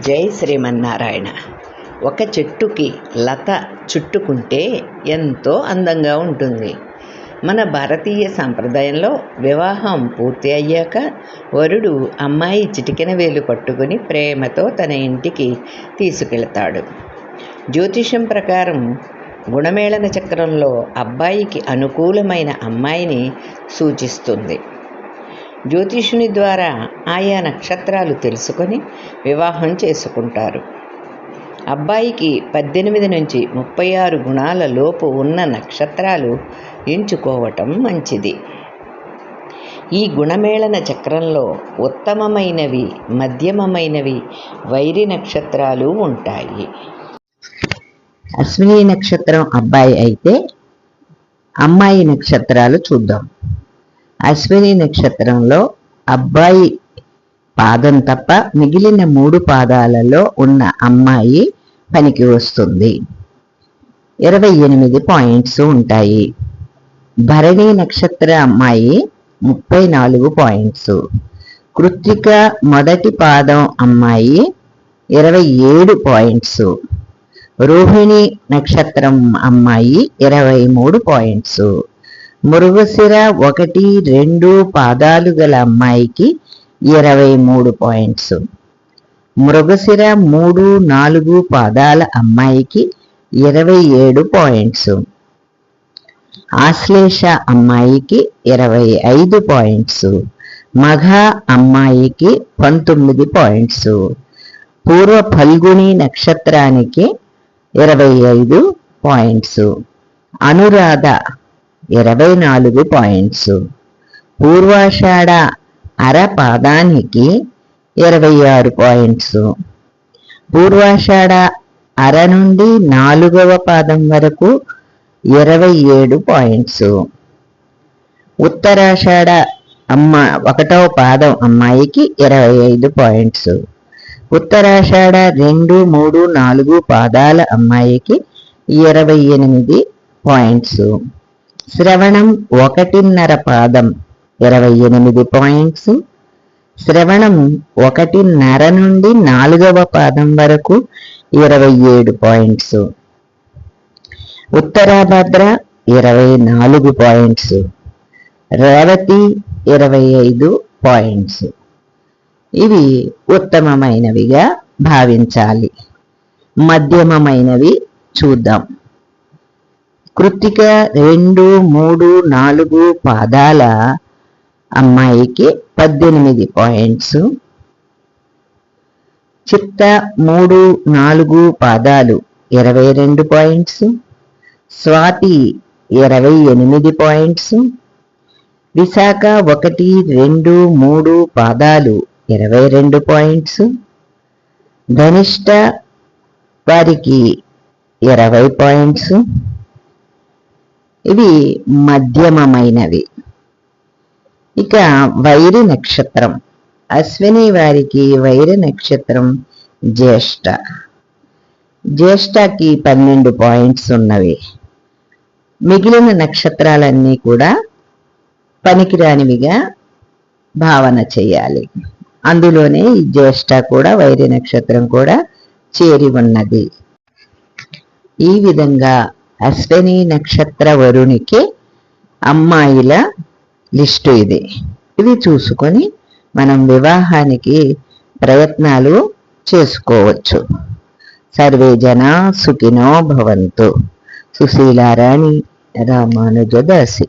జై శ్రీమన్నారాయణ. ఒక చెట్టుకి లత చుట్టుకుంటే ఎంతో అందంగా ఉంటుంది. మన భారతీయ సాంప్రదాయంలో వివాహం పూర్తి అయ్యాక వరుడు అమ్మాయి చిటికెన వేలు పట్టుకుని ప్రేమతో తన ఇంటికి తీసుకెళ్తాడు. జ్యోతిషం ప్రకారం గుణమేళన చక్రంలో అబ్బాయికి అనుకూలమైన అమ్మాయిని సూచిస్తుంది. జ్యోతిషుని ద్వారా ఆయా నక్షత్రాలు తెలుసుకొని వివాహం చేసుకుంటారు. అబ్బాయికి పద్దెనిమిది నుంచి ముప్పై ఆరు గుణాల లోపు ఉన్న నక్షత్రాలు ఎంచుకోవటం మంచిది. ఈ గుణమేళన చక్రంలో ఉత్తమమైనవి మధ్యమమైనవి వైరి నక్షత్రాలు ఉంటాయి. అశ్విని నక్షత్రం అబ్బాయి అయితే అమ్మాయి నక్షత్రాలు చూద్దాం. అశ్విని నక్షత్రంలో అబ్బాయి పాదం తప్ప మిగిలిన మూడు పాదాలలో ఉన్న అమ్మాయి పనికి వస్తుంది. ఇరవై ఎనిమిది పాయింట్స్ ఉంటాయి. భరణి నక్షత్ర అమ్మాయి ముప్పై నాలుగు పాయింట్స్. కృత్తిక మొదటి పాదం అమ్మాయి ఇరవై ఏడు పాయింట్స్. రోహిణి నక్షత్రం అమ్మాయి ఇరవై మూడు పాయింట్స్. మృగశిర ఒకటి రెండు పాదాలు గల అమ్మాయికి ఇరవై మూడు పాయింట్స్. మృగశిర మూడు నాలుగు పాదాల అమ్మాయికి ఇరవై ఏడు పాయింట్స్. ఆశ్లేష అమ్మాయికి ఇరవై ఐదు పాయింట్స్. మఘ అమ్మాయికి పంతొమ్మిది పాయింట్స్. పూర్వ ఫల్గుని నక్షత్రానికి ఇరవై ఐదు పాయింట్స్. అనురాధ ఇరవై నాలుగు పాయింట్స్. పూర్వాషాఢ అర పాదానికి ఇరవై ఆరు పాయింట్స్. పూర్వాషాఢ అర నుండి నాలుగవ పాదం వరకు ఇరవై ఏడు పాయింట్స్. ఉత్తరాషాఢ అమ్మ ఒకటవ పాదం అమ్మాయికి ఇరవై ఐదు పాయింట్స్. ఉత్తరాషాఢ రెండు మూడు నాలుగు పాదాల అమ్మాయికి ఇరవై ఎనిమిది పాయింట్స్. శ్రవణం ఒకటిన్నర పాదం. ఇరవై ఎనిమిది పాయింట్స్. శ్రవణం ఒకటిన్నర నుండి నాలుగవ పాదం వరకు ఇరవై ఏడు పాయింట్స్. ఉత్తరాభద్ర ఇరవై నాలుగు పాయింట్స్. రేవతి ఇరవై ఐదు పాయింట్స్. ఇవి ఉత్తమమైనవిగా భావించాలి. మధ్యమమైనవి చూద్దాం. కృత్తిక రెండు మూడు నాలుగు పాదాల అమ్మాయికి పద్దెనిమిది పాయింట్స్. చిత్త మూడు నాలుగు పాదాలు ఇరవై రెండు పాయింట్స్. స్వాతి ఇరవై ఎనిమిది పాయింట్స్. విశాఖ ఒకటి రెండు మూడు పాదాలు ఇరవై రెండు పాయింట్స్. ధనిష్ట వారికి ఇరవై పాయింట్స్. ఇవి మధ్యమమైనవి ఇక వైరి నక్షత్రం. అశ్విని వారికి వైరి నక్షత్రం జ్యేష్ఠ. జ్యేష్ఠకి పన్నెండు పాయింట్స్ ఉన్నవి. మిగిలిన నక్షత్రాలన్నీ కూడా పనికిరానివిగా భావన చేయాలి. అందులోనే ఈ జ్యేష్ఠ కూడా వైరి నక్షత్రం కూడా చేరి ఉన్నది. ఈ విధంగా అశ్విని నక్షత్ర వరునికి అమ్మాయిల లిస్టు ఇది ఇది చూసుకొని మనం వివాహానికి ప్రయత్నాలు చేసుకోవచ్చు సర్వే జన సుఖినో భవంతు సుశీలారాణి రామానుజదాసి